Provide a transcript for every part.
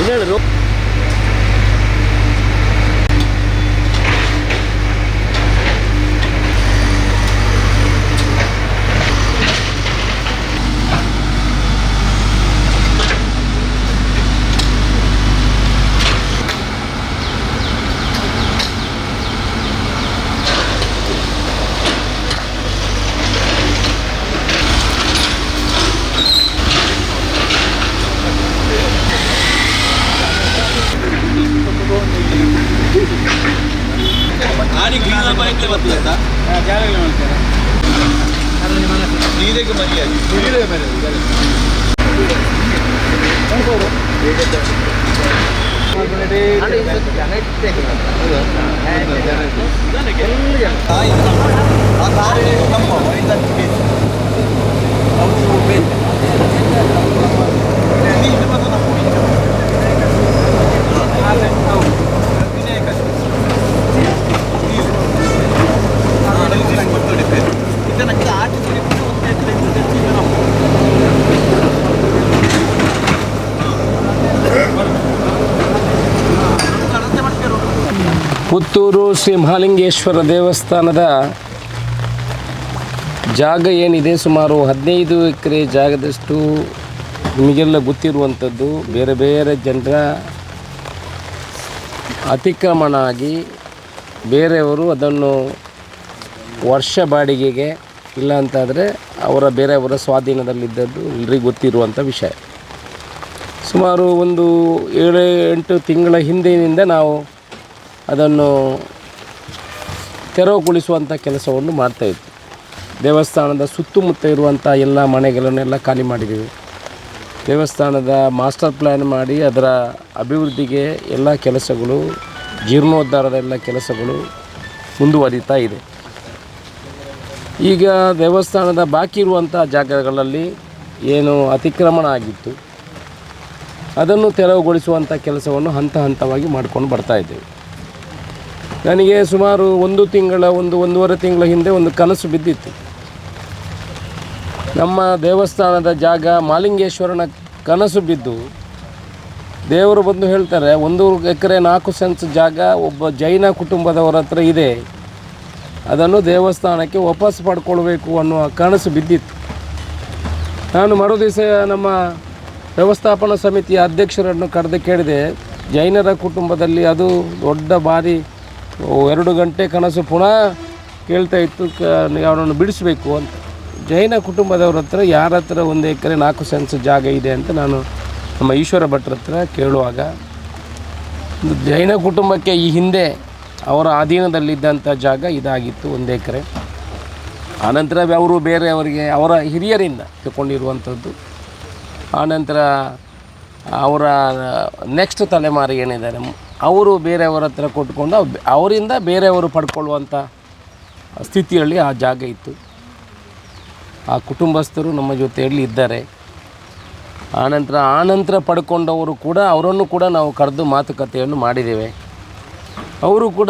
ಇನ್ನೇಳು ಆಡಿ ಕ್ಲೀನ್ ಬೈಕ್ಲೆ ಬರ್ತದೆ ಅಂತ ನೀರಿಗೆ ಮರಿಯಾಗಿ ಪುತ್ತೂರು ಶ್ರೀ ಮಹಾಲಿಂಗೇಶ್ವರ ದೇವಸ್ಥಾನದ ಜಾಗ ಏನಿದೆ? ಸುಮಾರು ಹದಿನೈದು ಎಕರೆ ಜಾಗದಷ್ಟು ನಿಮಗೆಲ್ಲ ಗೊತ್ತಿರುವಂಥದ್ದು. ಬೇರೆ ಬೇರೆ ಜನರ ಅತಿಕ್ರಮಣ ಆಗಿ ಬೇರೆಯವರು ಅದನ್ನು ವರ್ಷ ಬಾಡಿಗೆಗೆ ಇಲ್ಲ ಅಂತಾದರೆ ಅವರ ಬೇರೆಯವರ ಸ್ವಾಧೀನದಲ್ಲಿದ್ದದ್ದು ಎಲ್ರಿಗೂ ಗೊತ್ತಿರುವಂಥ ವಿಷಯ. ಸುಮಾರು ಒಂದು ಏಳು ಎಂಟು ತಿಂಗಳ ಹಿಂದಿನಿಂದ ನಾವು ಅದನ್ನು ತೆರವುಗೊಳಿಸುವಂಥ ಕೆಲಸವನ್ನು ಮಾಡ್ತಾಯಿದ್ವಿ ದೇವಸ್ಥಾನದ ಸುತ್ತಮುತ್ತ ಇರುವಂಥ ಎಲ್ಲ ಮನೆಗಳನ್ನೆಲ್ಲ ಖಾಲಿ ಮಾಡಿದ್ದೀವಿ. ದೇವಸ್ಥಾನದ ಮಾಸ್ಟರ್ ಪ್ಲ್ಯಾನ್ ಮಾಡಿ ಅದರ ಅಭಿವೃದ್ಧಿಗೆ ಎಲ್ಲ ಕೆಲಸಗಳು, ಜೀರ್ಣೋದ್ಧಾರದ ಎಲ್ಲ ಕೆಲಸಗಳು ಮುಂದುವರಿತಾ ಇದೆ. ಈಗ ದೇವಸ್ಥಾನದ ಬಾಕಿ ಇರುವಂಥ ಜಾಗಗಳಲ್ಲಿ ಏನು ಅತಿಕ್ರಮಣ ಆಗಿತ್ತು. ಅದನ್ನು ತೆರವುಗೊಳಿಸುವಂಥ ಕೆಲಸವನ್ನು ಹಂತ ಹಂತವಾಗಿ ಮಾಡ್ಕೊಂಡು ಬರ್ತಾ ಇದ್ದೇವೆ. ನನಗೆ ಸುಮಾರು ಒಂದು ತಿಂಗಳ, ಒಂದು ಒಂದೂವರೆ ತಿಂಗಳ ಹಿಂದೆ ಒಂದು ಕನಸು ಬಿದ್ದಿತ್ತು. ನಮ್ಮ ದೇವಸ್ಥಾನದ ಜಾಗ ಮಾಲಿಂಗೇಶ್ವರನ ಕನಸು ಬಿದ್ದು ದೇವರು ಬಂದು ಹೇಳ್ತಾರೆ, ಒಂದು ಎಕರೆ ನಾಲ್ಕು ಸೆನ್ಸ್ ಜಾಗ ಒಬ್ಬ ಜೈನ ಕುಟುಂಬದವರ ಹತ್ರ ಇದೆ. ಅದನ್ನು ದೇವಸ್ಥಾನಕ್ಕೆ ವಾಪಸ್ ಪಡ್ಕೊಳ್ಬೇಕು ಅನ್ನುವ ಕನಸು ಬಿದ್ದಿತ್ತು. ನಾನು ಮರು ದಿವಸ ನಮ್ಮ ವ್ಯವಸ್ಥಾಪನಾ ಸಮಿತಿಯ ಅಧ್ಯಕ್ಷರನ್ನು ಕರೆದು ಕೇಳಿದೆ, ಜೈನರ ಕುಟುಂಬದಲ್ಲಿ ಅದು ದೊಡ್ಡ ಬಾರಿ ಎರಡು ಗಂಟೆ ಕನಸು ಪುನಃ ಕೇಳ್ತಾ ಇತ್ತು, ಕ ಬಿಡಿಸಬೇಕು ಅಂತ. ಜೈನ ಕುಟುಂಬದವ್ರ ಹತ್ರ ಯಾರ ಹತ್ರ ಒಂದು ಎಕರೆ ನಾಲ್ಕು ಸೆನ್ಸ್ ಜಾಗ ಇದೆ ಅಂತ ನಾನು ನಮ್ಮ ಈಶ್ವರ ಭಟ್ರ ಹತ್ರ ಕೇಳುವಾಗ, ಜೈನ ಕುಟುಂಬಕ್ಕೆ ಈ ಹಿಂದೆ ಅವರ ಅಧೀನದಲ್ಲಿದ್ದಂಥ ಜಾಗ ಇದಾಗಿತ್ತು ಒಂದು ಎಕರೆ. ಆನಂತರ ಅವರು ಬೇರೆಯವರಿಗೆ ಅವರ ಹಿರಿಯರಿಂದ ತಗೊಂಡಿರುವಂಥದ್ದು ಆನಂತರ ಅವರ ನೆಕ್ಸ್ಟ್ ತಲೆಮಾರು ಏನಿದ್ದಾರೆ, ಅವರು ಬೇರೆಯವರ ಹತ್ರ ಕೊಟ್ಕೊಂಡು ಅವರಿಂದ ಬೇರೆಯವರು ಪಡ್ಕೊಳ್ಳುವಂಥ ಸ್ಥಿತಿಯಲ್ಲಿ ಆ ಜಾಗ ಇತ್ತು. ಆ ಕುಟುಂಬಸ್ಥರು ನಮ್ಮ ಜೊತೆಯಲ್ಲಿ ಇದ್ದಾರೆ. ಆನಂತರ ಆನಂತರ ಪಡ್ಕೊಂಡವರು ಕೂಡ, ಅವರನ್ನು ಕೂಡ ನಾವು ಕರೆದು ಮಾತುಕತೆಯನ್ನು ಮಾಡಿದ್ದೇವೆ. ಅವರು ಕೂಡ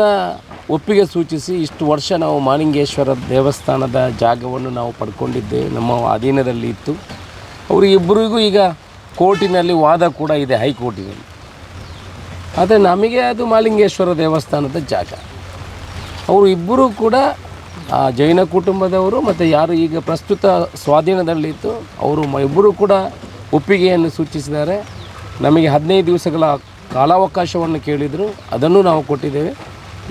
ಒಪ್ಪಿಗೆ ಸೂಚಿಸಿ ಇಷ್ಟು ವರ್ಷ ನಾವು ಮಾಲಿಂಗೇಶ್ವರ ದೇವಸ್ಥಾನದ ಜಾಗವನ್ನು ನಾವು ಪಡ್ಕೊಂಡಿದ್ದೆ. ನಮ್ಮ ಅಧೀನದಲ್ಲಿ ಇತ್ತು. ಅವರು ಇಬ್ಬರಿಗೂ ಈಗ ಕೋರ್ಟಿನಲ್ಲಿ ವಾದ ಕೂಡ ಇದೆ ಹೈಕೋರ್ಟಿನಲ್ಲಿ. ಆದರೆ ನಮಗೆ ಅದು ಮಾಲಿಂಗೇಶ್ವರ ದೇವಸ್ಥಾನದ ಜಾಗ. ಅವರು ಇಬ್ಬರೂ ಕೂಡ ಆ ಜೈನ ಕುಟುಂಬದವರು ಮತ್ತು ಯಾರು ಈಗ ಪ್ರಸ್ತುತ ಸ್ವಾಧೀನದಲ್ಲಿತ್ತು ಅವರು ಇಬ್ಬರೂ ಕೂಡ ಒಪ್ಪಿಗೆಯನ್ನು ಸೂಚಿಸಿದ್ದಾರೆ. ನಮಗೆ ಹದಿನೈದು ದಿವಸಗಳ ಕಾಲಾವಕಾಶವನ್ನು ಕೇಳಿದರು ಅದನ್ನು ನಾವು ಕೊಟ್ಟಿದ್ದೇವೆ.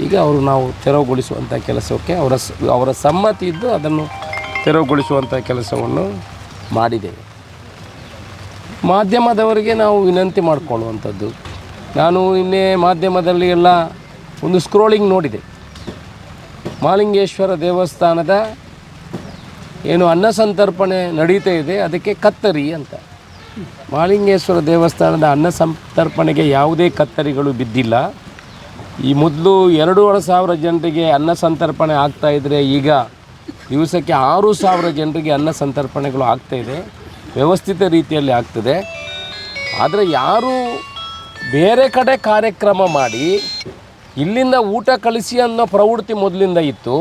ಈಗ ಅವರು ನಾವು ತೆರವುಗೊಳಿಸುವಂಥ ಕೆಲಸಕ್ಕೆ ಅವರ ಅವರ ಸಮ್ಮತಿ ಇದ್ದು ಅದನ್ನು ತೆರವುಗೊಳಿಸುವಂಥ ಕೆಲಸವನ್ನು ಮಾಡಿದ್ದೇವೆ. ಮಾಧ್ಯಮದವರಿಗೆ ನಾವು ವಿನಂತಿ ಮಾಡಿಕೊಳ್ಳುವಂಥದ್ದು. ನಾನು ಇನ್ನೇ ಮಾಧ್ಯಮದಲ್ಲಿ ಎಲ್ಲ ಒಂದು ಸ್ಕ್ರೋಲಿಂಗ್ ನೋಡಿದೆ. ಮಾಲಿಂಗೇಶ್ವರ ದೇವಸ್ಥಾನದ ಏನು ಅನ್ನ ಸಂತರ್ಪಣೆ ನಡೀತಾ ಇದೆ, ಅದಕ್ಕೆ ಕತ್ತರಿ ಅಂತ. ಮಾಲಿಂಗೇಶ್ವರ ದೇವಸ್ಥಾನದ ಅನ್ನ ಸಂತರ್ಪಣೆಗೆ ಯಾವುದೇ ಕತ್ತರಿಗಳು ಬಿದ್ದಿಲ್ಲ. ಈ ಮೊದಲು ಎರಡೂವರೆ ಸಾವಿರ ಜನರಿಗೆ ಅನ್ನ ಸಂತರ್ಪಣೆ ಆಗ್ತಾ ಇದ್ದರೆ ಈಗ ದಿವಸಕ್ಕೆ ಆರು ಸಾವಿರ ಜನರಿಗೆ ಅನ್ನ ಸಂತರ್ಪಣೆಗಳು ಆಗ್ತಾಯಿದೆ ವ್ಯವಸ್ಥಿತ ರೀತಿಯಲ್ಲಿ ಆಗ್ತದೆ. ಆದರೆ ಯಾರು ಬೇರೆ ಕಡೆ ಕಾರ್ಯಕ್ರಮ ಮಾಡಿ ಇಲ್ಲಿಂದ ಊಟ ಕಳಿಸಿ ಅನ್ನೋ ಪ್ರವೃತ್ತಿ ಮೊದಲಿಂದ ಇತ್ತು.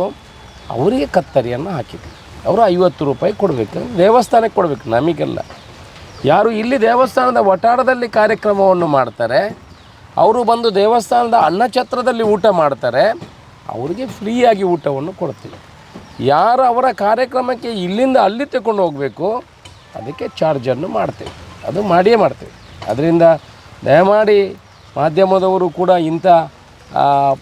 ಅವರಿಗೆ ಕತ್ತರಿಯನ್ನು ಹಾಕಿದೆ ಅವರು ಐವತ್ತು ರೂಪಾಯಿ ಕೊಡಬೇಕು, ದೇವಸ್ಥಾನಕ್ಕೆ ಕೊಡಬೇಕು ನಮಗೆಲ್ಲ. ಯಾರು ಇಲ್ಲಿ ದೇವಸ್ಥಾನದ ವಟಾರದಲ್ಲಿ ಕಾರ್ಯಕ್ರಮವನ್ನು ಮಾಡ್ತಾರೆ, ಅವರು ಬಂದು ದೇವಸ್ಥಾನದ ಅನ್ನಛತ್ರದಲ್ಲಿ ಊಟ ಮಾಡ್ತಾರೆ, ಅವರಿಗೆ ಫ್ರೀಯಾಗಿ ಊಟವನ್ನು ಕೊಡ್ತೀವಿ. ಯಾರು ಅವರ ಕಾರ್ಯಕ್ರಮಕ್ಕೆ ಇಲ್ಲಿಂದ ಅಲ್ಲಿ ತಗೊಂಡು ಹೋಗಬೇಕು, ಅದಕ್ಕೆ ಚಾರ್ಜನ್ನು ಮಾಡ್ತೀವಿ. ಅದು ಮಾಡಿಯೇ ಮಾಡ್ತೀವಿ. ಅದರಿಂದ ದಯಮಾಡಿ ಮಾಧ್ಯಮದವರು ಕೂಡ ಇಂಥ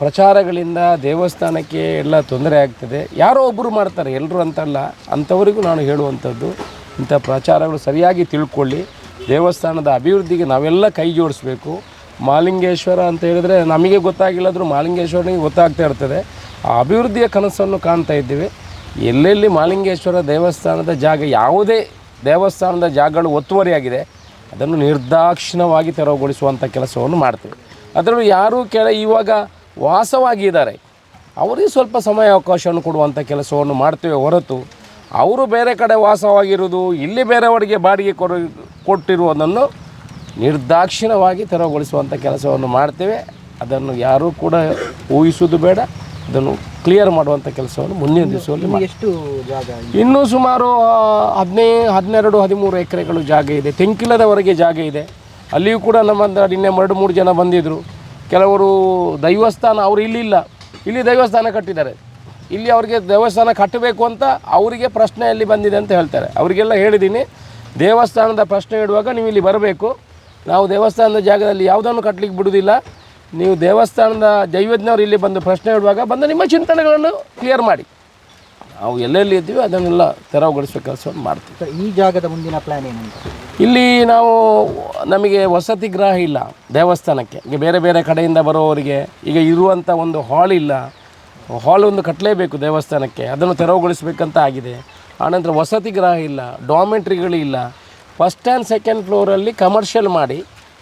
ಪ್ರಚಾರಗಳಿಂದ ದೇವಸ್ಥಾನಕ್ಕೆ ಎಲ್ಲ ತೊಂದರೆ ಆಗ್ತದೆ. ಯಾರೋ ಒಬ್ಬರು ಮಾಡ್ತಾರೆ ಎಲ್ಲರೂ ಅಂತಲ್ಲ, ಅಂಥವರಿಗೂ ನಾನು ಹೇಳುವಂಥದ್ದು ಇಂಥ ಪ್ರಚಾರಗಳು ಸರಿಯಾಗಿ ತಿಳ್ಕೊಳ್ಳಿ. ದೇವಸ್ಥಾನದ ಅಭಿವೃದ್ಧಿಗೆ ನಾವೆಲ್ಲ ಕೈ ಜೋಡಿಸ್ಬೇಕು. ಮಾಲಿಂಗೇಶ್ವರ ಅಂತ ಹೇಳಿದ್ರೆ ನಮಗೆ ಗೊತ್ತಾಗಿಲ್ಲಾದರೂ ಮಾಲಿಂಗೇಶ್ವರನಿಗೆ ಗೊತ್ತಾಗ್ತಾ ಇರ್ತದೆ. ಆ ಅಭಿವೃದ್ಧಿಯ ಕನಸನ್ನು ಕಾಣ್ತಾ ಇದ್ದೀವಿ. ಎಲ್ಲೆಲ್ಲಿ ಮಾಲಿಂಗೇಶ್ವರ ದೇವಸ್ಥಾನದ ಜಾಗ, ಯಾವುದೇ ದೇವಸ್ಥಾನದ ಜಾಗಗಳು ಒತ್ತುವರಿಯಾಗಿದೆ, ಅದನ್ನು ನಿರ್ದಾಕ್ಷಿಣ್ಯವಾಗಿ ತೆರವುಗೊಳಿಸುವಂಥ ಕೆಲಸವನ್ನು ಮಾಡ್ತೀವಿ. ಅದರಲ್ಲೂ ಯಾರೂ ಕೆಳ, ಇವಾಗ ವಾಸವಾಗಿದ್ದಾರೆ. ಅವರಿಗೆ ಸ್ವಲ್ಪ ಸಮಯ ಅವಕಾಶವನ್ನು ಕೊಡುವಂಥ ಕೆಲಸವನ್ನು ಮಾಡ್ತೇವೆ ಹೊರತು ಅವರು ಬೇರೆ ಕಡೆ ವಾಸವಾಗಿರುವುದು ಇಲ್ಲಿ ಬೇರೆಯವರಿಗೆ ಬಾಡಿಗೆ ಕೊಡ ಕೊಟ್ಟಿರುವುದನ್ನು ನಿರ್ದಾಕ್ಷಿಣ್ಯವಾಗಿ ತೆರವುಗೊಳಿಸುವಂಥ ಕೆಲಸವನ್ನು ಮಾಡ್ತೇವೆ. ಅದನ್ನು ಯಾರೂ ಕೂಡ ಊಹಿಸುವುದು ಬೇಡ. ಅದನ್ನು ಕ್ಲಿಯರ್ ಮಾಡುವಂಥ ಕೆಲಸವನ್ನು ಮುಂದಿನ ದಿವಸದಲ್ಲಿ ಎಷ್ಟು ಜಾಗ ಇನ್ನೂ ಸುಮಾರು ಹದಿನೈದು ಹನ್ನೆರಡು ಹದಿಮೂರು ಎಕರೆಗಳು ಜಾಗ ಇದೆ. ತೆಂಕಿಲದವರೆಗೆ ಜಾಗ ಇದೆ. ಅಲ್ಲಿಯೂ ಕೂಡ ನಮ್ಮ ನಿನ್ನೆ ಎರಡು ಮೂರು ಜನ ಬಂದಿದ್ದರು ಕೆಲವರು ದೈವಸ್ಥಾನ ಅವರು ಇಲ್ಲಿಲ್ಲ ಇಲ್ಲಿ ದೈವಸ್ಥಾನ ಕಟ್ಟಿದ್ದಾರೆ. ಇಲ್ಲಿ ಅವರಿಗೆ ದೇವಸ್ಥಾನ ಕಟ್ಟಬೇಕು ಅಂತ ಅವರಿಗೆ ಪ್ರಶ್ನೆಯಲ್ಲಿ ಬಂದಿದೆ ಅಂತ ಹೇಳ್ತಾರೆ. ಅವರಿಗೆಲ್ಲ ಹೇಳಿದ್ದೀನಿ ದೇವಸ್ಥಾನದ ಪ್ರಶ್ನೆ ಇಡುವಾಗ ನೀವು ಇಲ್ಲಿ ಬರಬೇಕು. ನಾವು ದೇವಸ್ಥಾನದ ಜಾಗದಲ್ಲಿ ಯಾವುದನ್ನು ಕಟ್ಟಲಿಕ್ಕೆ ಬಿಡುವುದಿಲ್ಲ. ನೀವು ದೇವಸ್ಥಾನದ ಜೈವಜ್ಞವರು ಇಲ್ಲಿ ಬಂದು ಪ್ರಶ್ನೆ ಇಡುವಾಗ ಬಂದು ನಿಮ್ಮ ಚಿಂತನೆಗಳನ್ನು ಕ್ಲಿಯರ್ ಮಾಡಿ. ನಾವು ಎಲ್ಲೆಲ್ಲಿ ಇದ್ದೀವಿ ಅದನ್ನೆಲ್ಲ ತೆರವುಗೊಳಿಸುವ ಕೆಲಸವನ್ನು ಮಾಡ್ತೀವಿ. ಈ ಜಾಗದ ಮುಂದಿನ ಪ್ಲ್ಯಾನ್ ಏನಂತ ಇಲ್ಲಿ ನಾವು ನಮಗೆ ವಸತಿ ಗ್ರಹ ಇಲ್ಲ ದೇವಸ್ಥಾನಕ್ಕೆ. ಈಗ ಬೇರೆ ಬೇರೆ ಕಡೆಯಿಂದ ಬರೋವರಿಗೆ ಈಗ ಇರುವಂಥ ಒಂದು ಹಾಲ್ ಇಲ್ಲ. ಹಾಲ್ ಒಂದು ಕಟ್ಟಲೇಬೇಕು ದೇವಸ್ಥಾನಕ್ಕೆ, ಅದನ್ನು ತೆರವುಗೊಳಿಸಬೇಕಂತ ಆಗಿದೆ. ಆನಂತರ ವಸತಿ ಗೃಹ ಇಲ್ಲ ಡಾಮೆಂಟ್ರಿಗಳಿಲ್ಲ ಫಸ್ಟ್ ಆ್ಯಂಡ್ ಸೆಕೆಂಡ್ ಫ್ಲೋರಲ್ಲಿ ಕಮರ್ಷಿಯಲ್ ಮಾಡಿ,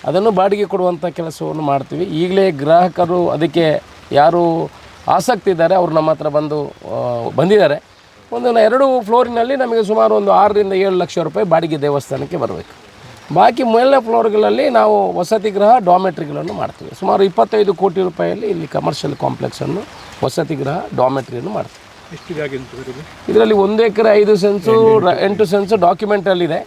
ಅದನ್ನು ಬಾಡಿಗೆ ಕೊಡುವಂಥ ಕೆಲಸವನ್ನು ಮಾಡ್ತೀವಿ. ಈಗಲೇ ಗ್ರಾಹಕರು ಅದಕ್ಕೆ ಯಾರು ಆಸಕ್ತಿ ಇದ್ದಾರೆ, ಅವರು ನಮ್ಮ ಹತ್ರ ಬಂದು ಬಂದಿದ್ದಾರೆ. ಒಂದು ಎರಡು ಫ್ಲೋರಿನಲ್ಲಿ ನಮಗೆ ಸುಮಾರು ಒಂದು ಆರರಿಂದ ಏಳು ಲಕ್ಷ ರೂಪಾಯಿ ಬಾಡಿಗೆ ದೇವಸ್ಥಾನಕ್ಕೆ ಬರಬೇಕು. ಬಾಕಿ ಮೇಲಿನ ಫ್ಲೋರ್ಗಳಲ್ಲಿ ನಾವು ವಸತಿ ಗೃಹ ಡಾಮೆಟ್ರಿಗಳನ್ನು ಮಾಡ್ತೀವಿ. ಸುಮಾರು ಇಪ್ಪತ್ತೈದು ಕೋಟಿ ರೂಪಾಯಿಯಲ್ಲಿ ಇಲ್ಲಿ ಕಮರ್ಷಿಯಲ್ ಕಾಂಪ್ಲೆಕ್ಸನ್ನು ವಸತಿ ಗೃಹ ಡಾಮೆಟ್ರಿಯನ್ನು ಮಾಡ್ತೀವಿ. ಎಷ್ಟು ಜಾಗ ಇದರಲ್ಲಿ ಒಂದು ಎಕರೆ ಐದು ಸೆನ್ಸು ಎಂಟು ಸೆನ್ಸು ಡಾಕ್ಯುಮೆಂಟಲ್ಲಿದೆ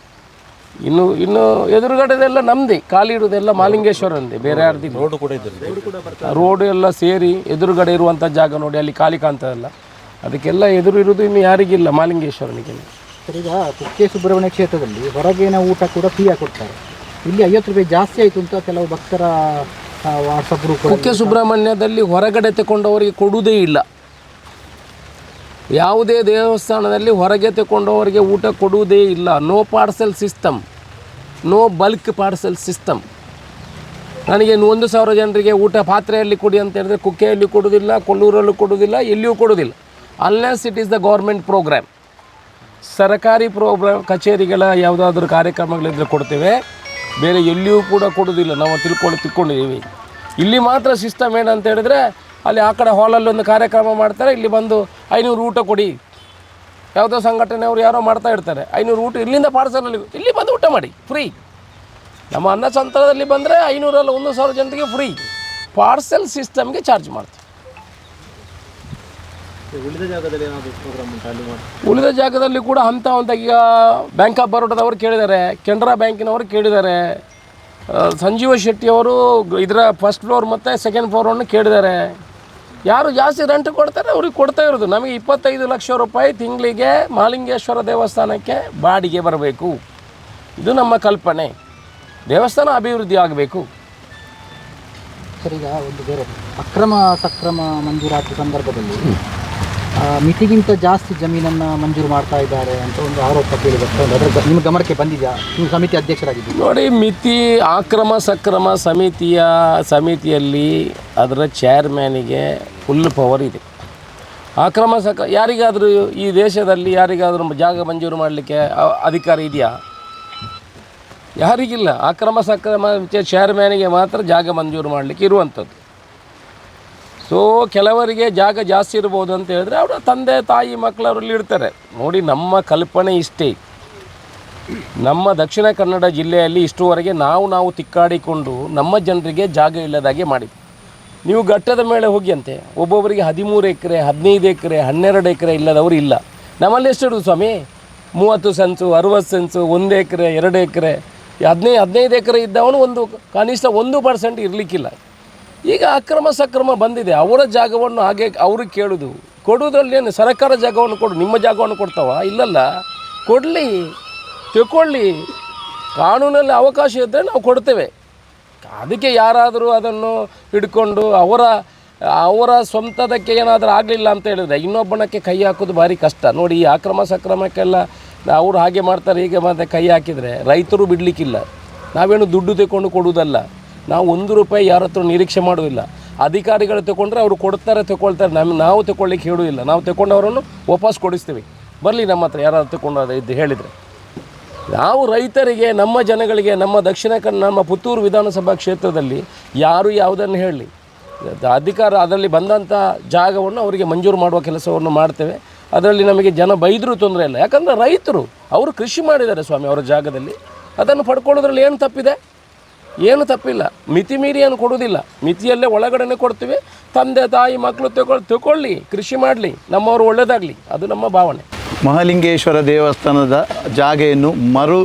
ಇನ್ನು ಇನ್ನು ಎದುರುಗಡೆದೆಲ್ಲ ನಮ್ಮದೇ ಖಾಲಿ ಇರೋದೆಲ್ಲ ಮಾಲಿಂಗೇಶ್ವರಂದೇ ಬೇರೆ ಯಾರ್ದು ರೋಡ್ ಕೂಡ ಇದೆ ರೋಡ್ ಎಲ್ಲ ಸೇರಿ ಎದುರುಗಡೆ ಇರುವಂಥ ಜಾಗ ನೋಡಿ ಅಲ್ಲಿ ಖಾಲಿ ಕಾಣ್ತದಲ್ಲ. ಅದಕ್ಕೆಲ್ಲ ಎದುರು ಇರೋದು ಇನ್ನು ಯಾರಿಗಿಲ್ಲ ಮಾಲಿಂಗೇಶ್ವರನಿಗೆ. ಸರ್ ಈಗ ಕುಕ್ಕೆ ಸುಬ್ರಹ್ಮಣ್ಯ ಕ್ಷೇತ್ರದಲ್ಲಿ ಹೊರಗಿನ ಊಟ ಕೂಡ ಫ್ರೀಯಾಗಿ ಕೊಡ್ತಾರೆ. ಇಲ್ಲಿ ಐವತ್ತು ರೂಪಾಯಿ ಜಾಸ್ತಿ ಆಯಿತು ಅಂತ ಕೆಲವು ಭಕ್ತರ ವಾಟ್ಸಪ್ ಗ್ರೂಪ್ ಕುಕ್ಕೆ ಸುಬ್ರಹ್ಮಣ್ಯದಲ್ಲಿ ಹೊರಗಡೆ ತಗೊಂಡವರಿಗೆ ಕೊಡುವುದೇ ಇಲ್ಲ. ಯಾವುದೇ ದೇವಸ್ಥಾನದಲ್ಲಿ ಹೊರಗೆ ತಗೊಂಡವರಿಗೆ ಊಟ ಕೊಡುವುದೇ ಇಲ್ಲ. No parcel system no bulk parcel system ನನಗೆ ಇನ್ನು ಒಂದು ಸಾವಿರ ಜನರಿಗೆ ಊಟ ಪಾತ್ರೆಯಲ್ಲಿ ಕೊಡಿ ಅಂತ ಹೇಳಿದ್ರೆ ಕುಕ್ಕೆಯಲ್ಲಿ ಕೊಡುವುದಿಲ್ಲ ಕೊಲ್ಲೂರಲ್ಲೂ ಕೊಡುವುದಿಲ್ಲ ಎಲ್ಲಿಯೂ ಕೊಡುವುದಿಲ್ಲ. Unless it is the government program ಸರ್ಕಾರಿ ಪ್ರೋಗ್ರಾಮ್ ಕಚೇರಿಗಳ ಯಾವುದಾದ್ರೂ ಕಾರ್ಯಕ್ರಮಗಳಿದ್ದರೆ ಕೊಡ್ತೇವೆ. ಬೇರೆ ಎಲ್ಲಿಯೂ ಕೂಡ ಕೊಡೋದಿಲ್ಲ. ನಾವು ತಿಳ್ಕೊಂಡು ತಿಳ್ಕೊಂಡಿದ್ದೀವಿ. ಇಲ್ಲಿ ಮಾತ್ರ ಸಿಸ್ಟಮ್ ಏನಂತ ಹೇಳಿದ್ರೆ, ಅಲ್ಲಿ ಆ ಕಡೆ ಹಾಲಲ್ಲಿ ಒಂದು ಕಾರ್ಯಕ್ರಮ ಮಾಡ್ತಾರೆ. ಇಲ್ಲಿ ಬಂದು ಐನೂರು ಊಟ ಕೊಡಿ. ಯಾವುದೋ ಸಂಘಟನೆಯವರು ಯಾರೋ ಮಾಡ್ತಾ ಇರ್ತಾರೆ. ಐನೂರು ಊಟ ಇಲ್ಲಿಂದ ಪಾರ್ಸಲಲ್ಲಿ ಇಲ್ಲಿ ಬಂದು ಊಟ ಮಾಡಿ. ಫ್ರೀ ನಮ್ಮ ಅನ್ನ ಸಂತರದಲ್ಲಿ ಬಂದರೆ ಐನೂರಲ್ಲ ಒಂದು ಸಾವಿರ ಜನರಿಗೆ ಫ್ರೀ ಪಾರ್ಸೆಲ್ ಸಿಸ್ಟಮ್ಗೆ ಚಾರ್ಜ್ ಮಾಡ್ತೀವಿ. ಉಳಿದ ಜಾಗದಲ್ಲಿ ಏನಾದರೂ ಪ್ರೋಗ್ರಾಮ್ ಉಂಟು ಅಲ್ಲಿ ಮಾಡಿ ಉಳಿದ ಜಾಗದಲ್ಲಿ ಕೂಡ ಹಂತ ಹಂತ ಈಗ ಬ್ಯಾಂಕ್ ಆಫ್ ಬರೋಡದವರು ಕೇಳಿದ್ದಾರೆ. ಕೆನರಾ ಬ್ಯಾಂಕಿನವರು ಕೇಳಿದ್ದಾರೆ. ಸಂಜೀವ ಶೆಟ್ಟಿ ಅವರು ಇದರ ಫಸ್ಟ್ ಫ್ಲೋರ್ ಮತ್ತು ಸೆಕೆಂಡ್ ಫ್ಲೋರನ್ನು ಕೇಳಿದ್ದಾರೆ. ಯಾರು ಜಾಸ್ತಿ ರೆಂಟ್ ಕೊಡ್ತಾರೆ ಅವ್ರಿಗೆ ಕೊಡ್ತಾ ಇರೋದು. ನಮಗೆ ಇಪ್ಪತ್ತೈದು ಲಕ್ಷ ರೂಪಾಯಿ ತಿಂಗಳಿಗೆ ಮಾಲಿಂಗೇಶ್ವರ ದೇವಸ್ಥಾನಕ್ಕೆ ಬಾಡಿಗೆ ಬರಬೇಕು. ಇದು ನಮ್ಮ ಕಲ್ಪನೆ. ದೇವಸ್ಥಾನ ಅಭಿವೃದ್ಧಿ ಆಗಬೇಕು. ಸರ್ ಈಗ ಒಂದು ಬೇರೆ ಅಕ್ರಮ ಸಕ್ರಮ ಮಂಜೂರಾತಿ ಸಂದರ್ಭದಲ್ಲಿ ಮಿತಿಗಿಂತ ಜಾಸ್ತಿ ಜಮೀನನ್ನು ಮಂಜೂರು ಮಾಡ್ತಾ ಇದ್ದಾರೆ ಅಂತ ಒಂದು ಆರೋಪ ಕೇಳಿ ಬರ್ತಾ ನಿಮ್ಮ ಗಮನಕ್ಕೆ ಬಂದಿದೆಯಾ? ನೀವು ಸಮಿತಿ ಅಧ್ಯಕ್ಷರಾಗಿದ್ದು ನೋಡಿ, ಮಿತಿ ಆಕ್ರಮ ಸಕ್ರಮ ಸಮಿತಿಯ ಸಮಿತಿಯಲ್ಲಿ ಅದರ ಚೇರ್ಮ್ಯಾನಿಗೆ ಫುಲ್ ಪವರ್ ಇದೆ. ಆಕ್ರಮ ಸಕ ಯಾರಿಗಾದರೂ ಈ ದೇಶದಲ್ಲಿ ಯಾರಿಗಾದರೂ ಜಾಗ ಮಂಜೂರು ಮಾಡಲಿಕ್ಕೆ ಅಧಿಕಾರ ಇದೆಯಾ? ಯಾರಿಗಿಲ್ಲ. ಆಕ್ರಮ ಸಕ್ರಮ ಚೇರ್ಮ್ಯಾನಿಗೆ ಮಾತ್ರ ಜಾಗ ಮಂಜೂರು ಮಾಡಲಿಕ್ಕೆ ಇರುವಂಥದ್ದು. ಸೊ ಕೆಲವರಿಗೆ ಜಾಗ ಜಾಸ್ತಿ ಇರ್ಬೋದು ಅಂತ ಹೇಳಿದ್ರೆ ಅವರ ತಂದೆ, ತಾಯಿ ಮಕ್ಕಳವರಲ್ಲಿ ಇರ್ತಾರೆ. ನೋಡಿ, ನಮ್ಮ ಕಲ್ಪನೆ ಇಷ್ಟೇ. ನಮ್ಮ ದಕ್ಷಿಣ ಕನ್ನಡ ಜಿಲ್ಲೆಯಲ್ಲಿ ಇಷ್ಟುವರೆಗೆ ನಾವು ನಾವು ತಿಕ್ಕಾಡಿಕೊಂಡು ನಮ್ಮ ಜನರಿಗೆ ಜಾಗ ಇಲ್ಲದಾಗೆ ಮಾಡಿದ್ವಿ. ನೀವು ಘಟ್ಟದ ಮೇಲೆ ಹೋಗಿ ಅಂತೆ, ಒಬ್ಬೊಬ್ಬರಿಗೆ ಹದಿಮೂರು ಎಕರೆ, ಹದಿನೈದು ಎಕರೆ, ಹನ್ನೆರಡು ಎಕರೆ ಇಲ್ಲದವರು ಇಲ್ಲ. ನಮ್ಮಲ್ಲಿ ಎಷ್ಟು ಸ್ವಾಮಿ? ಮೂವತ್ತು ಸೆನ್ಸು ಅರುವತ್ತು ಸೆನ್ಸು ಒಂದು ಎಕರೆ, ಎರಡು ಎಕರೆ ಹದಿನೈದು ಹದಿನೈದು ಎಕರೆ ಇದ್ದವನು ಒಂದು, ಕನಿಷ್ಠ ಒಂದು ಪರ್ಸೆಂಟ್ ಇರಲಿಕ್ಕಿಲ್ಲ. ಈಗ ಅಕ್ರಮ ಸಕ್ರಮ ಬಂದಿದೆ. ಅವರ ಜಾಗವನ್ನು ಹಾಗೆ ಅವ್ರಿಗೆ ಕೇಳೋದು. ಕೊಡುವುದ್ರಲ್ಲಿ ಏನು ಸರ್ಕಾರ ಜಾಗವನ್ನು ಕೊಡು, ನಿಮ್ಮ ಜಾಗವನ್ನು ಕೊಡ್ತಾವ? ಇಲ್ಲಲ್ಲ. ಕೊಡಲಿ, ತಿಳ್ಕೊಳ್ಳಿ. ಕಾನೂನಲ್ಲಿ ಅವಕಾಶ ಇದ್ದರೆ ನಾವು ಕೊಡ್ತೇವೆ. ಅದಕ್ಕೆ ಯಾರಾದರೂ ಅದನ್ನು ಹಿಡ್ಕೊಂಡು ಅವರ ಅವರ ಸ್ವಂತದಕ್ಕೆ ಏನಾದರೂ ಆಗಲಿಲ್ಲ ಅಂತ ಹೇಳಿದ್ರೆ ಇನ್ನೊಬ್ಬನಕ್ಕೆ ಕೈ ಹಾಕೋದು ಭಾರಿ ಕಷ್ಟ. ನೋಡಿ, ಈ ಅಕ್ರಮ ಸಕ್ರಮಕ್ಕೆಲ್ಲ ಅವರು ಹಾಗೆ ಮಾಡ್ತಾರೆ, ಹೀಗೆ ಮತ್ತೆ ಕೈ ಹಾಕಿದರೆ ರೈತರು ಬಿಡಲಿಕ್ಕಿಲ್ಲ. ನಾವೇನು ದುಡ್ಡು ತಗೊಂಡು ಕೊಡುವುದಲ್ಲ. ನಾವು ಒಂದು ರೂಪಾಯಿ ಯಾರ ಹತ್ರ ನಿರೀಕ್ಷೆ ಮಾಡೋದಿಲ್ಲ ಅಧಿಕಾರಿಗಳು ತಗೊಂಡ್ರೆ ಅವರು ಕೊಡ್ತಾರೆ, ತಗೊಳ್ತಾರೆ. ನಮ್ಮ ನಾವು ತಗೊಳ್ಳಿಕ್ಕೆ ಹೇಳುವುದಿಲ್ಲ. ನಾವು ತಗೊಂಡವರನ್ನು ವಾಪಸ್ ಕೊಡಿಸ್ತೀವಿ. ಬರಲಿ ನಮ್ಮ ಹತ್ರ ಯಾರಾದ್ರು ತಗೊಂಡು ಇದು ಹೇಳಿದರೆ. ನಾವು ರೈತರಿಗೆ, ನಮ್ಮ ಜನಗಳಿಗೆ, ನಮ್ಮ ದಕ್ಷಿಣ ಕನ್ನಡ ನಮ್ಮ ಪುತ್ತೂರು ವಿಧಾನಸಭಾ ಕ್ಷೇತ್ರದಲ್ಲಿ ಯಾರು ಯಾವುದನ್ನು ಹೇಳಲಿ ಅಧಿಕಾರ ಅದರಲ್ಲಿ ಬಂದಂಥ ಜಾಗವನ್ನು ಅವರಿಗೆ ಮಂಜೂರು ಮಾಡುವ ಕೆಲಸವನ್ನು ಮಾಡ್ತೇವೆ. ಅದರಲ್ಲಿ ನಮಗೆ ಜನ ಬೈದರೂ ತೊಂದರೆ ಇಲ್ಲ. ಯಾಕಂದರೆ ರೈತರು, ಅವರು ಕೃಷಿ ಮಾಡಿದ್ದಾರೆ ಸ್ವಾಮಿ, ಅವರ ಜಾಗದಲ್ಲಿ. ಅದನ್ನು ಪಡ್ಕೊಳ್ಳೋದ್ರಲ್ಲಿ ಏನು ತಪ್ಪಿದೆ? ಏನು ತಪ್ಪಿಲ್ಲ. ಮಿತಿ ಮೀರಿ ಏನು ಕೊಡೋದಿಲ್ಲ ಮಿತಿಯಲ್ಲೇ ಒಳಗಡೆನೆ ಕೊಡ್ತೀವಿ. ತಂದೆ, ತಾಯಿ ಮಕ್ಕಳು ತಗೊಳ್ಳಿ ತಗೊಳ್ಳಿ, ಕೃಷಿ ಮಾಡಲಿ. ನಮ್ಮವರು ಒಳ್ಳೆಯದಾಗಲಿ ಅದು ನಮ್ಮ ಭಾವನೆ. ಮಹಾಲಿಂಗೇಶ್ವರ ದೇವಸ್ಥಾನದ ಜಾಗೆಯನ್ನು ಮರು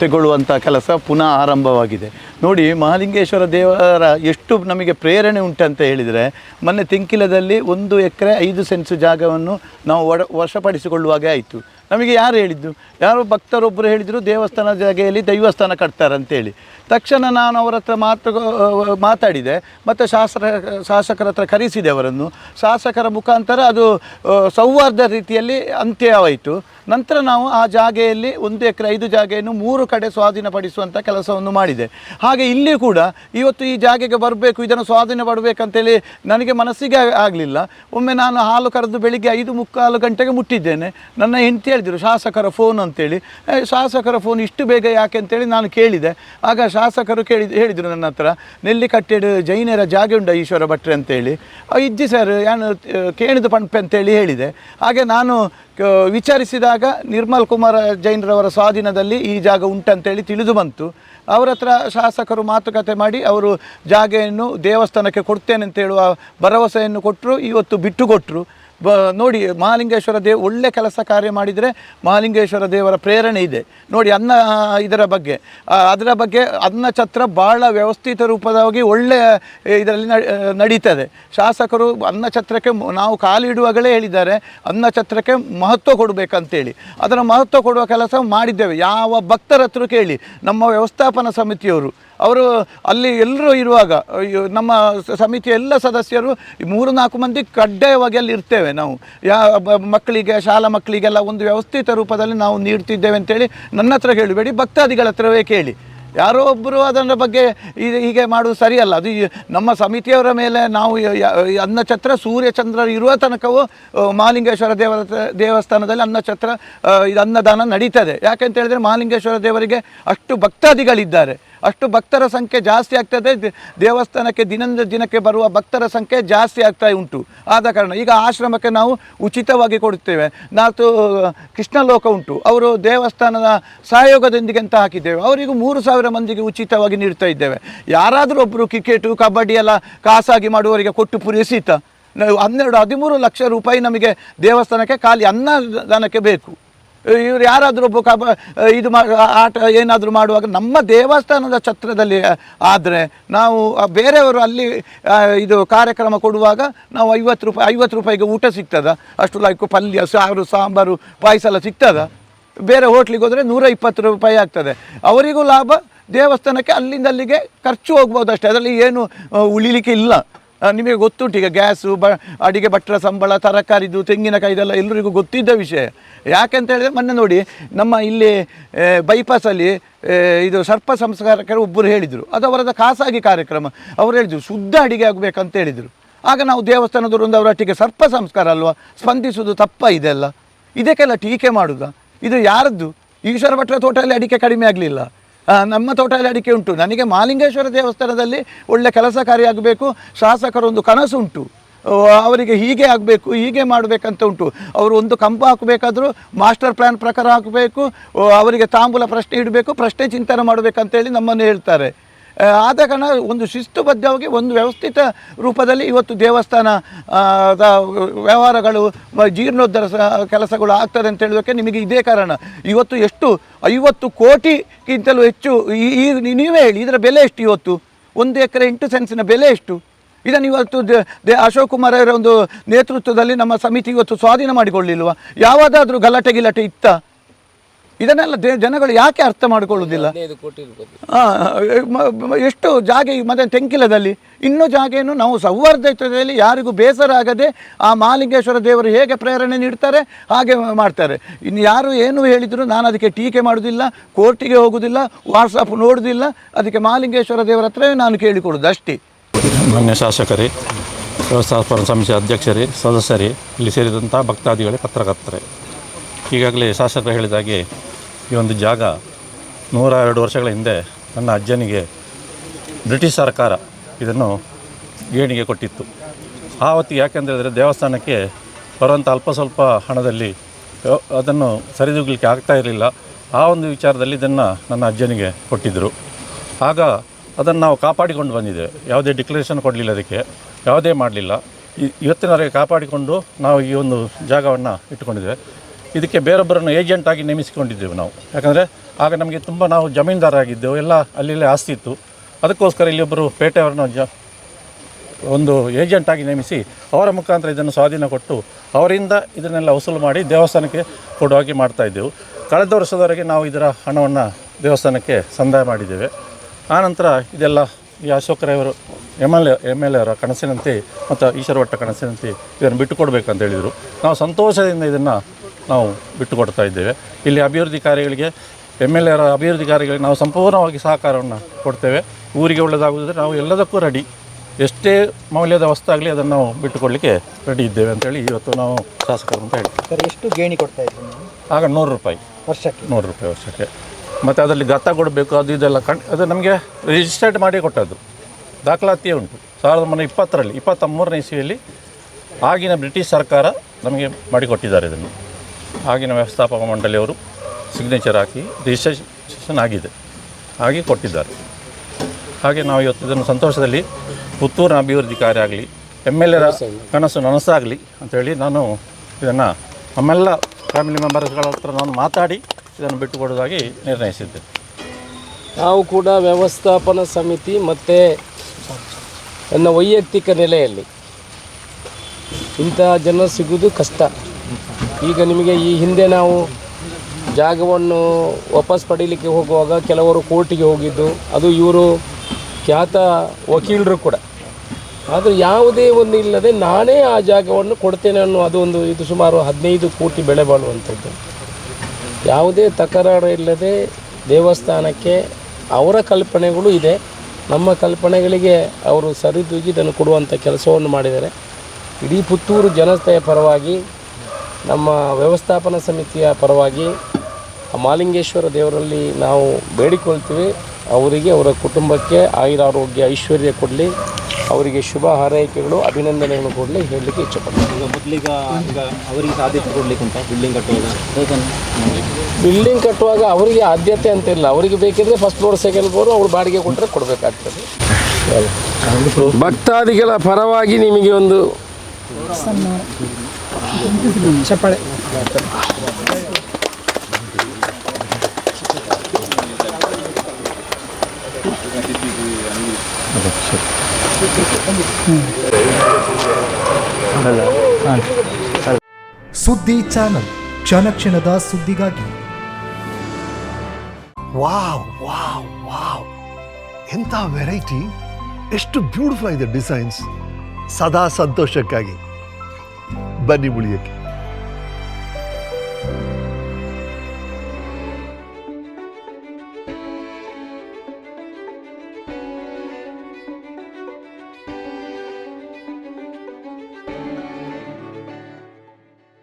ತೆಗೊಳ್ಳುವಂಥ ಕೆಲಸ ಪುನಃ ಆರಂಭವಾಗಿದೆ. ನೋಡಿ, ಮಹಾಲಿಂಗೇಶ್ವರ ದೇವರ ಎಷ್ಟು ನಮಗೆ ಪ್ರೇರಣೆ ಉಂಟಂತ ಹೇಳಿದರೆ, ಮೊನ್ನೆ ತಿಂಕಿಲದಲ್ಲಿ ಒಂದು ಎಕರೆ ಐದು ಸೆನ್ಸು ಜಾಗವನ್ನು ನಾವು ವಶಪಡಿಸಿಕೊಳ್ಳುವಾಗೆ ಆಯಿತು. ನಮಗೆ ಯಾರು ಹೇಳಿದ್ದು? ಯಾರೋ ಭಕ್ತರೊಬ್ಬರು ಹೇಳಿದರು, ದೇವಸ್ಥಾನ ಜಾಗೆಯಲ್ಲಿ ದೈವಸ್ಥಾನ ಕಟ್ತಾರಂತೇಳಿ. ತಕ್ಷಣ ನಾನು ಅವರ ಹತ್ರ ಮಾತು ಮಾತಾಡಿದೆ. ಮತ್ತು ಶಾಸಕ ಶಾಸಕರ ಹತ್ರ ಕರೆಸಿದೆ ಅವರನ್ನು. ಶಾಸಕರ ಮುಖಾಂತರ ಅದು ಸೌಹಾರ್ದ ರೀತಿಯಲ್ಲಿ ಅಂತ್ಯವಾಯಿತು. ನಂತರ ನಾವು ಆ ಜಾಗೆಯಲ್ಲಿ ಒಂದು ಎಕರೆ, ಐದು ಜಾಗೆಯನ್ನು ಮೂರು ಕಡೆ ಸ್ವಾಧೀನಪಡಿಸುವಂಥ ಕೆಲಸವನ್ನು ಮಾಡಿದೆ. ಹಾಗೆ ಇಲ್ಲಿ ಕೂಡ ಇವತ್ತು ಈ ಜಾಗೆಗೆ ಬರಬೇಕು, ಇದನ್ನು ಸ್ವಾಧೀನ ಪಡಬೇಕಂತೇಳಿ ನನಗೆ ಮನಸ್ಸಿಗೆ ಆಗಲಿಲ್ಲ. ಒಮ್ಮೆ ನಾನು ಹಾಲು ಕರೆದು ಬೆಳಿಗ್ಗೆ ಐದು ಮುಕ್ಕಾಲು ಗಂಟೆಗೆ ಮುಟ್ಟಿದ್ದೇನೆ. ನನ್ನ ಹೆಂಡತಿ ಹೇಳಿದರು ಶಾಸಕರ ಫೋನ್ ಅಂತೇಳಿ. "ಏ, ಶಾಸಕರ ಫೋನ್ ಇಷ್ಟು ಬೇಗ ಯಾಕೆ ಅಂತೇಳಿ ನಾನು ಕೇಳಿದೆ. ಆಗ ಶಾಸಕರು ಕೇಳಿ ಹೇಳಿದರು ನನ್ನ ಹತ್ರ ನೆಲ್ಲಿಕಟ್ಟೆಡು ಜೈನರ ಜಾಗೆ ಉಂಡ ಈಶ್ವರ ಭಟ್ರೆ ಅಂತೇಳಿ. ಇದ್ದಿ ಸರ್ ಯಾನು ಕೇಣಿದ ಪಂಪೆ ಅಂತೇಳಿ ಹೇಳಿದೆ. ಹಾಗೆ ನಾನು ವಿಚಾರಿಸಿದಾಗ ನಿರ್ಮಲ್ ಕುಮಾರ ಜೈನರವರ ಸ್ವಾಧೀನದಲ್ಲಿ ಈ ಜಾಗ ಉಂಟಂತೇಳಿ ತಿಳಿದು ಬಂತು. ಅವರ ಹತ್ರ ಶಾಸಕರು ಮಾತುಕತೆ ಮಾಡಿ ಅವರು ಜಾಗೆಯನ್ನು ದೇವಸ್ಥಾನಕ್ಕೆ ಕೊಡ್ತೇನೆ ಅಂತ ಹೇಳುವ ಭರವಸೆಯನ್ನು ಕೊಟ್ಟರು ಇವತ್ತು ಬಿಟ್ಟು ಕೊಟ್ಟರು ಬ, ನೋಡಿ, ಮಹಾಲಿಂಗೇಶ್ವರ ದೇವ್ ಒಳ್ಳೆ ಕೆಲಸ ಕಾರ್ಯ ಮಾಡಿದರೆ ಮಹಾಲಿಂಗೇಶ್ವರ ದೇವರ ಪ್ರೇರಣೆ ಇದೆ. ನೋಡಿ, ಅನ್ನ, ಇದರ ಬಗ್ಗೆ. ಅದರ ಬಗ್ಗೆ ಅನ್ನ ಛತ್ರ ಭಾಳ ವ್ಯವಸ್ಥಿತ ರೂಪವಾಗಿ ಒಳ್ಳೆ ಇದರಲ್ಲಿ ನಡೀತದೆ. ಶಾಸಕರು ಅನ್ನ ಛತ್ರಕ್ಕೆ ನಾವು ಕಾಲಿಡುವಾಗಲೇ ಹೇಳಿದ್ದಾರೆ, ಅನ್ನ ಛತ್ರಕ್ಕೆ ಮಹತ್ವ ಕೊಡಬೇಕಂತೇಳಿ. ಅದರ ಮಹತ್ವ ಕೊಡುವ ಕೆಲಸ ಮಾಡಿದ್ದೇವೆ. ಯಾವ ಭಕ್ತರ ಹತ್ರ ಕೇಳಿ, ನಮ್ಮ ವ್ಯವಸ್ಥಾಪನಾ ಸಮಿತಿಯವರು. ಅವರು ಅಲ್ಲಿ ಎಲ್ಲರೂ ಇರುವಾಗ ನಮ್ಮ ಸಮಿತಿಯ ಎಲ್ಲ ಸದಸ್ಯರು ಮೂರು ನಾಲ್ಕು ಮಂದಿ ಕಡ್ಡಾಯವಾಗಿ ಅಲ್ಲಿ ಇರ್ತೇವೆ ನಾವು. ಯಾ ಮಕ್ಕಳಿಗೆ, ಶಾಲಾ ಮಕ್ಕಳಿಗೆಲ್ಲ ಒಂದು ವ್ಯವಸ್ಥಿತ ರೂಪದಲ್ಲಿ ನಾವು ನೀಡ್ತಿದ್ದೇವೆ ಅಂತೇಳಿ ನನ್ನ ಹತ್ರ ಹೇಳಬೇಡಿ ಭಕ್ತಾದಿಗಳ ಹತ್ರವೇ ಕೇಳಿ. ಯಾರೋ ಒಬ್ಬರು ಅದರ ಬಗ್ಗೆ ಹೀಗೆ ಮಾಡುವುದು ಸರಿಯಲ್ಲ. ಅದು ನಮ್ಮ ಸಮಿತಿಯವರ ಮೇಲೆ ನಾವು ಅನ್ನಛತ್ರ ಸೂರ್ಯಚಂದ್ರ ಇರುವ ತನಕವೂ ಮಹಾಲಿಂಗೇಶ್ವರ ದೇವರ ದೇವಸ್ಥಾನದಲ್ಲಿ ಅನ್ನಛತ್ರ ಇದು ಅನ್ನದಾನ ನಡೀತದೆ. ಯಾಕೆಂತ ಹೇಳಿದ್ರೆ ಮಹಾಲಿಂಗೇಶ್ವರ ದೇವರಿಗೆ ಅಷ್ಟು ಭಕ್ತಾದಿಗಳಿದ್ದಾರೆ. ಅಷ್ಟು ಭಕ್ತರ ಸಂಖ್ಯೆ ಜಾಸ್ತಿ ಆಗ್ತದೆ. ದೇವಸ್ಥಾನಕ್ಕೆ ದಿನದಿಂದ ದಿನಕ್ಕೆ ಬರುವ ಭಕ್ತರ ಸಂಖ್ಯೆ ಜಾಸ್ತಿ ಆಗ್ತಾ ಉಂಟು. ಆದ ಕಾರಣ ಈಗ ಆಶ್ರಮಕ್ಕೆ ನಾವು ಉಚಿತವಾಗಿ ಕೊಡುತ್ತೇವೆ. ಕೃಷ್ಣ ಲೋಕ ಉಂಟು. ಅವರು ದೇವಸ್ಥಾನದ ಸಹಯೋಗದೊಂದಿಗೆ ಅಂತ ಹಾಕಿದ್ದೇವೆ. ಅವರಿಗೂ ಮೂರು ಸಾವಿರ ಮಂದಿಗೆ ಉಚಿತವಾಗಿ ನೀಡ್ತಾ ಇದ್ದೇವೆ. ಯಾರಾದರೂ ಒಬ್ಬರು ಕ್ರಿಕೆಟು, ಕಬಡ್ಡಿ ಎಲ್ಲ ಖಾಸಾಗಿ ಮಾಡುವವರಿಗೆ ಕೊಟ್ಟು ಪುರಿಸಿತ. ನಾವು ಹನ್ನೆರಡು, ಹದಿಮೂರು ಲಕ್ಷ ರೂಪಾಯಿ ನಮಗೆ ದೇವಸ್ಥಾನಕ್ಕೆ ಖಾಲಿ ಅನ್ನದಾನಕ್ಕೆ ಬೇಕು. ಇವ್ರು ಯಾರಾದರೂ ಒಬ್ಬ ಕಬ ಇದು ಆಟ ಏನಾದರೂ ಮಾಡುವಾಗ ನಮ್ಮ ದೇವಸ್ಥಾನದ ಛತ್ರದಲ್ಲಿ ಆದರೆ ನಾವು ಬೇರೆಯವರು ಅಲ್ಲಿ ಇದು ಕಾರ್ಯಕ್ರಮ ಕೊಡುವಾಗ ನಾವು ಐವತ್ತು ರೂಪಾಯಿ, ಐವತ್ತು ರೂಪಾಯಿಗೆ ಊಟ ಸಿಗ್ತದ. ಅಷ್ಟು ಲೈಕ್ ಪಲ್ಯ, ಸಾರು, ಸಾಂಬಾರು, ಪಾಯಸ ಎಲ್ಲ ಸಿಗ್ತದ. ಬೇರೆ ಹೋಟ್ಲಿಗೆ ಹೋದರೆ ನೂರ ಇಪ್ಪತ್ತು ರೂಪಾಯಿ ಆಗ್ತದೆ. ಅವರಿಗೂ ಲಾಭ ದೇವಸ್ಥಾನಕ್ಕೆ ಅಲ್ಲಿಂದ ಅಲ್ಲಿಗೆ ಖರ್ಚು ಹೋಗ್ಬೋದು ಅಷ್ಟೇ. ಅದರಲ್ಲಿ ಏನು ಉಳಿಲಿಕ್ಕೆ ಇಲ್ಲ. ನಿಮಗೆ ಗೊತ್ತುಂಟು ಈಗ ಗ್ಯಾಸು, ಬ, ಅಡಿಗೆ ಭಟ್ರ, ಸಂಬಳ, ತರಕಾರಿದು, ತೆಂಗಿನಕಾಯಿ ಇದೆಲ್ಲ ಎಲ್ಲರಿಗೂ ಗೊತ್ತಿದ್ದ ವಿಷಯ. ಯಾಕೆಂತ ಹೇಳಿದ್ರೆ ಮೊನ್ನೆ ನೋಡಿ ನಮ್ಮ ಇಲ್ಲಿ ಬೈಪಾಸಲ್ಲಿ ಇದು ಸರ್ಪ ಸಂಸ್ಕಾರಕರು ಒಬ್ಬರು ಹೇಳಿದರು. ಅದು ಅವರದ ಖಾಸಗಿ ಕಾರ್ಯಕ್ರಮ. ಅವರು ಹೇಳಿದರು, ಶುದ್ಧ ಅಡಿಗೆ ಆಗಬೇಕಂತ ಹೇಳಿದರು. ಆಗ ನಾವು ದೇವಸ್ಥಾನದವರು ಒಂದು ಅವರೊಟ್ಟಿಗೆ ಸರ್ಪ ಸಂಸ್ಕಾರ ಅಲ್ವಾ? ಸ್ಪಂದಿಸುವುದು ತಪ್ಪ ಇದೆಲ್ಲ. ಇದಕ್ಕೆಲ್ಲ ಟೀಕೆ ಮಾಡುವುದಾ ಇದು ಯಾರದ್ದು? ಈಶ್ವರ ಭಟ್ರ ತೋಟದಲ್ಲಿ ಅಡಿಕೆ ಕಡಿಮೆ ಆಗಲಿಲ್ಲ. ನಮ್ಮ ತೋಟದಲ್ಲಿ ಅಡಿಕೆ ಉಂಟು. ನನಗೆ ಮಾಲಿಂಗೇಶ್ವರ ದೇವಸ್ಥಾನದಲ್ಲಿ ಒಳ್ಳೆ ಕೆಲಸ ಕಾರ್ಯ ಆಗಬೇಕು ಶಾಸಕರೊಂದು ಕನಸು ಉಂಟು. ಅವರಿಗೆ ಹೀಗೆ ಆಗಬೇಕು, ಹೀಗೆ ಮಾಡಬೇಕಂತ ಉಂಟು. ಅವರು ಒಂದು ಕಂಬ ಹಾಕಬೇಕಾದರೂ ಮಾಸ್ಟರ್ ಪ್ಲ್ಯಾನ್ ಪ್ರಕಾರ ಹಾಕಬೇಕು. ಅವರಿಗೆ ತಾಂಬೂಲ ಪ್ರಶ್ನೆ ಇಡಬೇಕು, ಪ್ರಶ್ನೆ ಚಿಂತನೆ ಮಾಡಬೇಕಂತೇಳಿ ನಮ್ಮನ್ನು ಹೇಳ್ತಾರೆ. ಆದ ಕಾರಣ ಒಂದು ಶಿಸ್ತುಬದ್ಧವಾಗಿ ಒಂದು ವ್ಯವಸ್ಥಿತ ರೂಪದಲ್ಲಿ ಇವತ್ತು ದೇವಸ್ಥಾನ ವ್ಯವಹಾರಗಳು ಜೀರ್ಣೋದ್ಧರ ಕೆಲಸಗಳು ಆಗ್ತದೆ ಅಂತ ಹೇಳೋದಕ್ಕೆ ನಿಮಗೆ ಇದೇ ಕಾರಣ. ಇವತ್ತು ಎಷ್ಟು? ಐವತ್ತು ಕೋಟಿಗಿಂತಲೂ ಹೆಚ್ಚು, ಈ- ನೀವೇ ಹೇಳಿ, ಇದರ ಬೆಲೆ ಎಷ್ಟು ಇವತ್ತು? ಒಂದು ಎಕರೆ ಎಂಟು ಸೆನ್ಸಿನ ಬೆಲೆ ಎಷ್ಟು? ಇದನ್ನು ಇವತ್ತು ದ- ಅಶೋಕ್ ಕುಮಾರ್ ಅವರ ಒಂದು ನೇತೃತ್ವದಲ್ಲಿ ನಮ್ಮ ಸಮಿತಿ ಇವತ್ತು ಸ್ವಾಧೀನ ಮಾಡಿಕೊಳ್ಳಿಲ್ವ? ಯಾವಾಗಾದರೂ ಗಲಾಟೆ ಗಿಲಾಟೆ ಇತ್ತ? ಇದನ್ನೆಲ್ಲ ದೇ- ಜನಗಳು ಯಾಕೆ ಅರ್ಥ ಮಾಡಿಕೊಳ್ಳುವುದಿಲ್ಲ ಹದಿನೈದು ಕೋಟಿ ಇರ್ಬೋದು ಆ, ಮ- ಮ- ಎಷ್ಟು ಜಾಗ ಈ ಮತ್ತೆ ತೆಂಕಿಲದಲ್ಲಿ ಇನ್ನೂ ಜಾಗೆಯನ್ನು ನಾವು ಸೌಹಾರ್ದತೆಯಲ್ಲಿ ಯಾರಿಗೂ ಬೇಸರ ಆಗದೆ ಆ ಮಾಲಿಂಗೇಶ್ವರ ದೇವರು ಹೇಗೆ ಪ್ರೇರಣೆ ನೀಡ್ತಾರೆ ಹಾಗೆ ಮಾಡ್ತಾರೆ. ಇನ್ನು ಯಾರು ಏನು ಹೇಳಿದ್ರು ನಾನು ಅದಕ್ಕೆ ಟೀಕೆ ಮಾಡೋದಿಲ್ಲ ಕೋರ್ಟಿಗೆ ಹೋಗುವುದಿಲ್ಲ ವಾಟ್ಸಪ್ ನೋಡೋದಿಲ್ಲ ಅದಕ್ಕೆ ಮಾಲಿಂಗೇಶ್ವರ ದೇವರ ಹತ್ರವೇ ನಾನು ಕೇಳಿಕೊಳ್ಳೋದು ಅಷ್ಟೇ. ಮಾನ್ಯ ಶಾಸಕರೇ ವ್ಯವಸ್ಥಾಪನಾ ಸಮಿತಿ ಅಧ್ಯಕ್ಷರೇ ಸದಸ್ಯರೇ ಇಲ್ಲಿ ಸೇರಿದಂಥ ಭಕ್ತಾದಿಗಳೇ ಪತ್ರಕರ್ತರೆ. ಈಗಾಗಲೇ ಶಾಸಕರು ಹೇಳಿದ ಹಾಗೆ ಈ ಒಂದು ಜಾಗ ನೂರ ಎರಡು ವರ್ಷಗಳ ಹಿಂದೆ ನನ್ನ ಅಜ್ಜನಿಗೆ ಬ್ರಿಟಿಷ್ ಸರ್ಕಾರ ಇದನ್ನು ಗೇಣಿಗೆ ಕೊಟ್ಟಿತ್ತು. ಆ ಹೊತ್ತಿಗೆ ಯಾಕೆಂದರೆ ದೇವಸ್ಥಾನಕ್ಕೆ ಬರುವಂಥ ಅಲ್ಪ ಸ್ವಲ್ಪ ಹಣದಲ್ಲಿ ಅದನ್ನು ಸರಿದೂಗಲಿಕ್ಕೆ ಆಗ್ತಾ ಇರಲಿಲ್ಲ. ಆ ಒಂದು ವಿಚಾರದಲ್ಲಿ ಇದನ್ನು ನನ್ನ ಅಜ್ಜನಿಗೆ ಕೊಟ್ಟಿದ್ದರು. ಆಗ ಅದನ್ನು ನಾವು ಕಾಪಾಡಿಕೊಂಡು ಬಂದಿದ್ದೇವೆ. ಯಾವುದೇ ಡಿಕ್ಲರೇಷನ್ ಕೊಡಲಿಲ್ಲ ಅದಕ್ಕೆ, ಯಾವುದೇ ಮಾಡಲಿಲ್ಲ. ಇವತ್ತಿನವರೆಗೆ ಕಾಪಾಡಿಕೊಂಡು ನಾವು ಈ ಒಂದು ಜಾಗವನ್ನು ಇಟ್ಟುಕೊಂಡಿದ್ದೇವೆ. ಇದಕ್ಕೆ ಬೇರೊಬ್ಬರನ್ನು ಏಜೆಂಟಾಗಿ ನೇಮಿಸಿಕೊಂಡಿದ್ದೆವು ನಾವು. ಯಾಕಂದರೆ ಆಗ ನಮಗೆ ತುಂಬ ನಾವು ಜಮೀನ್ದಾರಾಗಿದ್ದೆವು, ಎಲ್ಲ ಅಲ್ಲಿಲ್ಲೇ ಆಸ್ತಿ ಇತ್ತು. ಅದಕ್ಕೋಸ್ಕರ ಇಲ್ಲಿ ಒಬ್ಬರು ಪೇಟೆಯವರನ್ನು ಜ, ಒಂದು ಏಜೆಂಟಾಗಿ ನೇಮಿಸಿ ಅವರ ಮುಖಾಂತರ ಇದನ್ನು ಸ್ವಾಧೀನ ಕೊಟ್ಟು ಅವರಿಂದ ಇದನ್ನೆಲ್ಲ ವಸೂಲು ಮಾಡಿ ದೇವಸ್ಥಾನಕ್ಕೆ ಕೊಡುವಾಗಿ ಮಾಡ್ತಾಯಿದ್ದೆವು ಕಳೆದ ವರ್ಷದವರೆಗೆ ನಾವು ಇದರ ಹಣವನ್ನು ದೇವಸ್ಥಾನಕ್ಕೆ ಸಂದಾಯ ಮಾಡಿದ್ದೇವೆ. ಆನಂತರ ಇದೆಲ್ಲ ಈ Ashok ರೈವರು M L A, M L A ಅವರ ಕನಸಿನಂತೆ ಮತ್ತು ಈಶ್ವರಭಟ್ಟ ಕನಸಿನಂತೆ ಇದನ್ನು ಬಿಟ್ಟುಕೊಡ್ಬೇಕಂತ ಹೇಳಿದರು. ನಾವು ಸಂತೋಷದಿಂದ ಇದನ್ನು ನಾವು ಬಿಟ್ಟುಕೊಡ್ತಾ ಇದ್ದೇವೆ. ಇಲ್ಲಿ ಅಭಿವೃದ್ಧಿ ಕಾರ್ಯಗಳಿಗೆ ಎಂ ಎಲ್ ಎರ ಅಭಿವೃದ್ಧಿ ಕಾರ್ಯಗಳಿಗೆ ನಾವು ಸಂಪೂರ್ಣವಾಗಿ ಸಹಕಾರವನ್ನು ಕೊಡ್ತೇವೆ. ಊರಿಗೆ ಒಳ್ಳೆಯದಾಗುವುದ್ರೆ ನಾವು ಎಲ್ಲದಕ್ಕೂ ರೆಡಿ ಎಷ್ಟೇ ಮೌಲ್ಯದ ವಸ್ತಾಗಲಿ ಅದನ್ನು ನಾವು ಬಿಟ್ಟುಕೊಡಲಿಕ್ಕೆ ರೆಡಿ ಇದ್ದೇವೆ ಅಂತೇಳಿ ಇವತ್ತು ನಾವು ಶಾಸಕರು ಅಂತ ಹೇಳಿ ಸರ್ ಎಷ್ಟು ಗೇಣಿ ಕೊಡ್ತಾ ಇದ್ದೀವಿ ಆಗ ನೂರು ರೂಪಾಯಿ. ವರ್ಷಕ್ಕೆ? ನೂರು ರೂಪಾಯಿ ವರ್ಷಕ್ಕೆ. ಮತ್ತು ಅದರಲ್ಲಿ ಗತ್ತ ಕೊಡಬೇಕು ಅದು ಇದೆಲ್ಲ ಕಣ್ ಅದು ನಮಗೆ ರಿಜಿಸ್ಟರ್ಡ್ ಮಾಡಿ ಕೊಟ್ಟದ್ದು. ದಾಖಲಾತಿಯೇ ಉಂಟು. ಸಾವಿರದ ಒಂಬೈನೂರ ಇಪ್ಪತ್ತರಲ್ಲಿ ಇಪ್ಪತ್ತ ಮೂರನೇ ಇಸ್ವಿಯಲ್ಲಿ ಆಗಿನ ಬ್ರಿಟಿಷ್ ಸರ್ಕಾರ ನಮಗೆ ಮಾಡಿಕೊಟ್ಟಿದ್ದಾರೆ ಇದನ್ನು. ಆಗಿನ ವ್ಯವಸ್ಥಾಪಕ ಮಂಡಳಿಯವರು ಸಿಗ್ನೇಚರ್ ಹಾಕಿ ರಿಜಿಸ್ಟ್ರೇಷನ್ ಆಗಿದೆ. ಹಾಗೆ ಕೊಟ್ಟಿದ್ದಾರೆ. ಹಾಗೆ ನಾವು ಇವತ್ತು ಇದನ್ನು ಸಂತೋಷದಲ್ಲಿ ಪುತ್ತೂರಿನ ಅಭಿವೃದ್ಧಿ ಕಾರ್ಯ ಆಗಲಿ, ಎಂ ಎಲ್ ಎರ ಕನಸು ನನಸಾಗಲಿ ಅಂತೇಳಿ ನಾನು ಇದನ್ನು ನಮ್ಮೆಲ್ಲ ಫ್ಯಾಮಿಲಿ ಮೆಂಬರ್ಸ್ಗಳ ಹತ್ರ ನಾನು ಮಾತಾಡಿ ಇದನ್ನು ಬಿಟ್ಟುಕೊಡೋದಾಗಿ ನಿರ್ಣಯಿಸಿದ್ದೆ ನಾವು ಕೂಡ ವ್ಯವಸ್ಥಾಪನಾ ಸಮಿತಿ ಮತ್ತು ನನ್ನ ವೈಯಕ್ತಿಕ ನೆಲೆಯಲ್ಲಿ ಇಂತಹ ಜನ ಸಿಗುವುದು ಕಷ್ಟ. ಈಗ ನಿಮಗೆ ಈ ಹಿಂದೆ ನಾವು ಜಾಗವನ್ನು ವಾಪಸ್ ಪಡೀಲಿಕ್ಕೆ ಹೋಗುವಾಗ ಕೆಲವರು ಕೋರ್ಟಿಗೆ ಹೋಗಿದ್ದು, ಅದು ಇವರು ಖ್ಯಾತ ವಕೀಲರು ಕೂಡ. ಆದರೆ ಯಾವುದೇ ಒಂದು ಇಲ್ಲದೆ ನಾನೇ ಆ ಜಾಗವನ್ನು ಕೊಡ್ತೇನೆ ಅನ್ನೋ ಅದು ಒಂದು ಇದು ಸುಮಾರು ಹದಿನೈದು ಕೋಟಿ ಬೆಳೆ ಬಾಳುವಂಥದ್ದು. ಯಾವುದೇ ತಕರಾರು ಇಲ್ಲದೆ ದೇವಸ್ಥಾನಕ್ಕೆ ಅವರ ಕಲ್ಪನೆಗಳು ಇದೆ. ನಮ್ಮ ಕಲ್ಪನೆಗಳಿಗೆ ಅವರು ಸರಿದೂಗಿ ಇದನ್ನು ಕೊಡುವಂಥ ಕೆಲಸವನ್ನು ಮಾಡಿದ್ದಾರೆ. ಇಡೀ ಪುತ್ತೂರು ಜನತೆಯ ಪರವಾಗಿ ನಮ್ಮ ವ್ಯವಸ್ಥಾಪನಾ ಸಮಿತಿಯ ಪರವಾಗಿ ಮಾಲಿಂಗೇಶ್ವರ ದೇವರಲ್ಲಿ ನಾವು ಬೇಡಿಕೊಳ್ತೀವಿ. ಅವರಿಗೆ ಅವರ ಕುಟುಂಬಕ್ಕೆ ಆಯುರಾರೋಗ್ಯ ಐಶ್ವರ್ಯ ಕೊಡಲಿ. ಅವರಿಗೆ ಶುಭ ಹಾರೈಕೆಗಳು ಅಭಿನಂದನೆಗಳು ಕೊಡಲಿ ಹೇಳಲಿಕ್ಕೆ ಇಚ್ಛಪಡ್ತೀವಿ ಈಗ ಮೊದಲಿಗ ಈಗ ಅವರಿಗೆ ಆದ್ಯತೆ ಕೊಡ್ಲಿಕ್ಕೆ ಅಂತ ಬಿಲ್ಡಿಂಗ್ ಕಟ್ಟುವಾಗ ಬಿಲ್ಡಿಂಗ್ ಕಟ್ಟುವಾಗ ಅವರಿಗೆ ಆದ್ಯತೆ ಅಂತ ಇಲ್ಲ. ಅವರಿಗೆ ಬೇಕಿದ್ರೆ ಫಸ್ಟ್ ಫ್ಲೋರ್ ಸೆಕೆಂಡ್ ಫ್ಲೋರ್ ಅವ್ರು ಬಾಡಿಗೆ ಕೊಟ್ಟರೆ ಕೊಡಬೇಕಾಗ್ತದೆ. ಭಕ್ತಾದಿಗಳ ಪರವಾಗಿ ನಿಮಗೆ ಒಂದು ಚಪ್ಪಾಳೆ. ಸುದ್ದಿ ಚಾನಲ್ ಕ್ಷಣ ಕ್ಷಣದ ಸುದ್ದಿಗಾಗಿ. Wow wow wow. ಎಂಥ ವೆರೈಟಿ. ಎಷ್ಟು ಬ್ಯೂಟಿಫುಲ್ ಆಗಿದೆ ಡಿಸೈನ್ಸ್. ಸದಾ ಸಂತೋಷಕ್ಕಾಗಿ. ബനി വിളിയേക്ക്